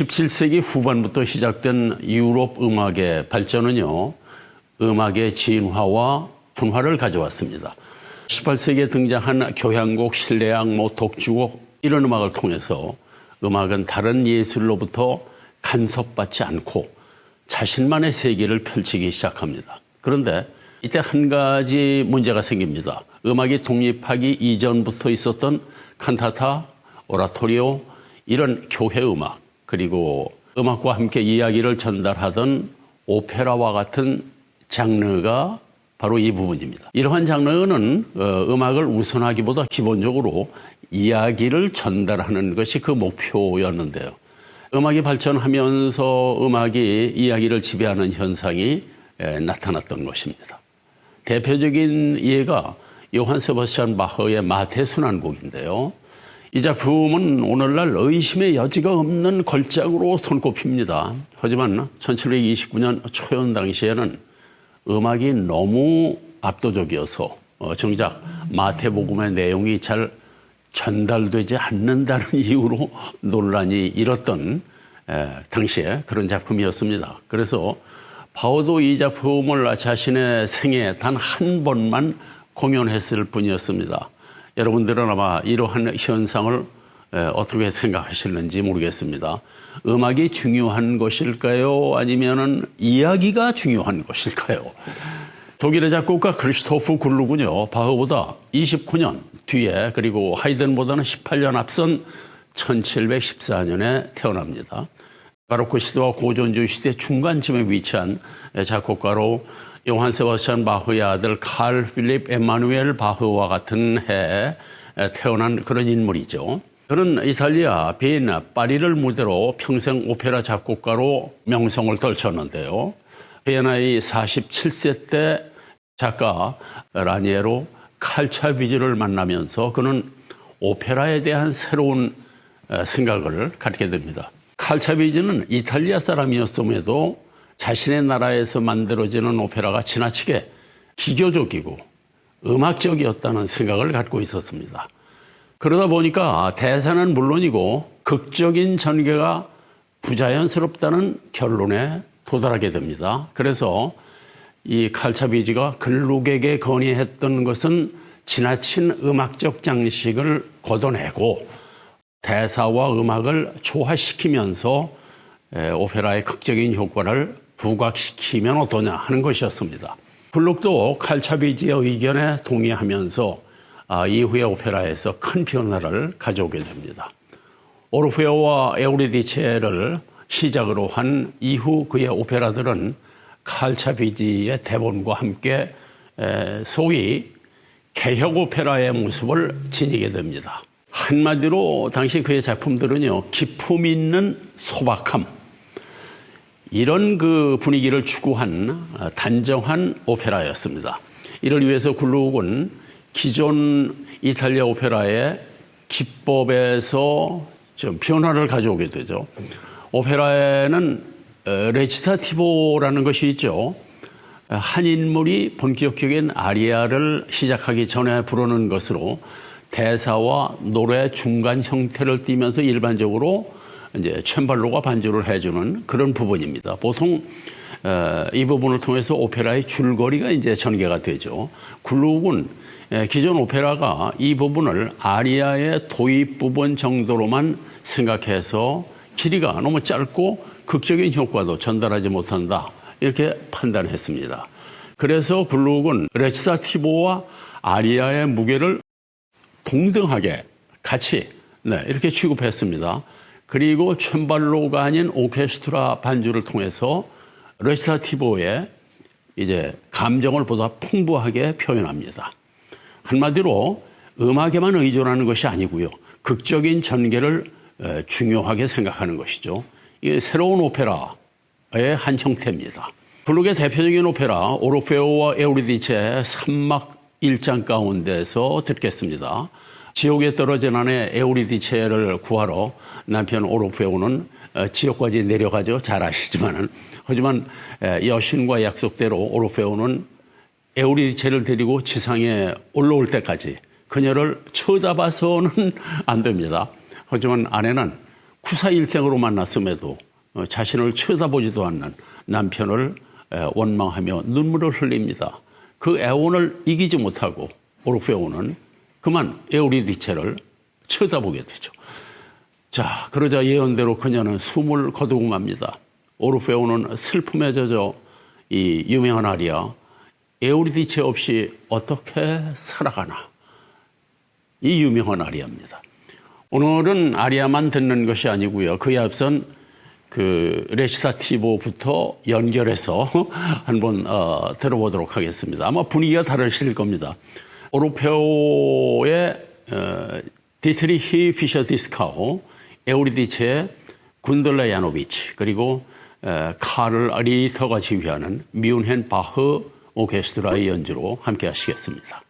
17세기 후반부터 시작된 유럽 음악의 발전은요, 음악의 진화와 분화를 가져왔습니다. 18세기에 등장한 교향곡, 실내악, 뭐 독주곡 이런 음악을 통해서 음악은 다른 예술로부터 간섭받지 않고 자신만의 세계를 펼치기 시작합니다. 그런데 이때 한 가지 문제가 생깁니다. 음악이 독립하기 이전부터 있었던 칸타타, 오라토리오 이런 교회 음악 그리고 음악과 함께 이야기를 전달하던 오페라와 같은 장르가 바로 이 부분입니다. 이러한 장르는 어, 음악을 우선하기보다 기본적으로 이야기를 전달하는 것이 그 목표였는데요. 음악이 발전하면서 음악이 이야기를 지배하는 현상이 에, 나타났던 것입니다. 대표적인 예가 요한 세바스찬 바흐의 마태순환곡인데요. 이 작품은 오늘날 의심의 여지가 없는 걸작으로 손꼽힙니다. 하지만 1729년 초연 당시에는 음악이 너무 압도적이어서 어, 정작 마태복음의 내용이 잘 전달되지 않는다는 이유로 논란이 일었던 에, 당시에 그런 작품이었습니다. 그래서 바오도 이 작품을 자신의 생애 단 한 번만 공연했을 뿐이었습니다. 여러분들은 아마 이러한 현상을 에, 어떻게 생각하실는지 모르겠습니다. 음악이 중요한 것일까요? 아니면은 이야기가 중요한 것일까요? 독일의 작곡가 크리스토프 굴루군요. 바흐보다 29년 뒤에 그리고 하이든보다는 18년 앞선 1714년에 태어납니다. 바로크 시대와 고전주 시대 중간쯤에 위치한 작곡가로 요한 세바스찬 바흐의 아들 칼 필립 에마누엘 바흐와 같은 해에 태어난 그런 인물이죠. 그는 이탈리아 비엔나 파리를 무대로 평생 오페라 작곡가로 명성을 떨쳤는데요. 비엔나의 47세 때 작가 라니에로 칼차비즈를 만나면서 그는 오페라에 대한 새로운 생각을 갖게 됩니다. 칼차비즈는 이탈리아 사람이었음에도 자신의 나라에서 만들어지는 오페라가 지나치게 기교적이고 음악적이었다는 생각을 갖고 있었습니다. 그러다 보니까 대사는 물론이고 극적인 전개가 부자연스럽다는 결론에 도달하게 됩니다. 그래서 이 칼차비지가 글룩에게 건의했던 것은 지나친 음악적 장식을 걷어내고 대사와 음악을 조화시키면서 오페라의 극적인 효과를 부각시키면 어떠냐 하는 것이었습니다. 블록도 칼차비지의 의견에 동의하면서 아, 이후의 오페라에서 큰 변화를 가져오게 됩니다. 오르페오와 에우리디체를 시작으로 한 이후 그의 오페라들은 칼차비지의 대본과 함께 소위 개혁 오페라의 모습을 지니게 됩니다. 한마디로 당시 그의 작품들은요, 기품 있는 소박함, 이런 그 분위기를 추구한 단정한 오페라였습니다. 이를 위해서 굴룩은 기존 이탈리아 오페라의 기법에서 좀 변화를 가져오게 되죠. 오페라에는 레치타티보라는 것이 있죠. 한 인물이 본격적인 아리아를 시작하기 전에 부르는 것으로 대사와 노래 중간 형태를 띠면서 일반적으로 이제 챈발로가 반주를 해주는 그런 부분입니다. 보통 이 부분을 통해서 오페라의 줄거리가 이제 전개가 되죠. 굴룩은 기존 오페라가 이 부분을 아리아의 도입 부분 정도로만 생각해서 길이가 너무 짧고 극적인 효과도 전달하지 못한다. 이렇게 판단했습니다. 그래서 굴룩은 레치타티보와 아리아의 무게를 동등하게 같이 네, 이렇게 취급했습니다. 그리고 챈발로가 아닌 오케스트라 반주를 통해서 레치타티보의 이제 감정을 보다 풍부하게 표현합니다. 한마디로 음악에만 의존하는 것이 아니고요. 극적인 전개를 중요하게 생각하는 것이죠. 이 새로운 오페라의 한 형태입니다. 블룩의 대표적인 오페라 오르페오와 에우리디체의 3막 1장 가운데서 듣겠습니다. 지옥에 떨어진 아내 에우리디체를 구하러 남편 오르페오는 지옥까지 내려가죠. 잘 아시지만은. 하지만 여신과 약속대로 오르페오는 에우리디체를 데리고 지상에 올라올 때까지 그녀를 쳐다봐서는 안 됩니다. 하지만 아내는 구사 일생으로 만났음에도 어, 자신을 쳐다보지도 않는 남편을 에, 원망하며 눈물을 흘립니다. 그 애원을 이기지 못하고 오르페오는 그만 에우리디체를 쳐다보게 되죠. 자, 그러자 예언대로 그녀는 숨을 거두고 맙니다. 오르페오는 슬픔에 젖어 이 유명한 아리아 에우리디체 없이 어떻게 살아가나 이 유명한 아리아입니다. 오늘은 아리아만 듣는 것이 아니고요. 그에 앞선 그 레시타티보부터 연결해서 한번 어, 들어보도록 하겠습니다. 아마 분위기가 다르실 겁니다. 오르페오의 어, 디트리 히 피셔 디스카우, 에우리디체의 군들레 야노비치, 그리고 에, 카를 리터가 지휘하는 미운헨 바흐 오케스트라의 연주로 함께 하시겠습니다.